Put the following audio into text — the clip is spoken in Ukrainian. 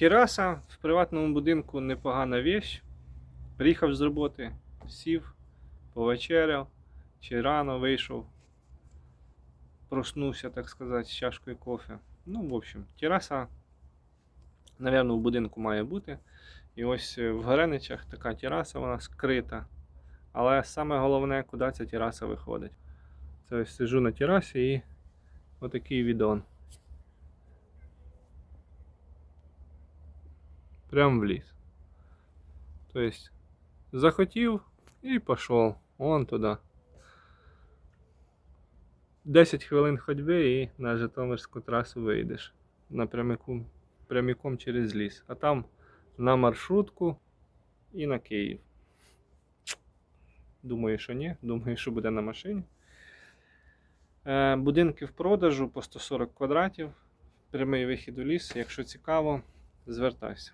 Тераса в приватному будинку непогана вещь. Приїхав з роботи, сів, повечеряв, чи рано вийшов, проснувся, так сказати, з чашкою кофе. Ну, в общем, тераса, напевно, в будинку має бути. І ось е, в Греничах така тераса, вона скрита. Але саме головне, куди ця тераса виходить. Це ось сижу на терасі і отакий відон. Прям в ліс. Тобто, захотів і пішов. Вон туди. 10 хвилин ходьби і на Житомирську трасу вийдеш. Напрямиком прямиком через ліс. А там на маршрутку і на Київ. Думаю, що ні. Думаю, що буде на машині. Е, будинки в продажу по 140 квадратів. Прямий вихід у ліс. Якщо цікаво, звертайся.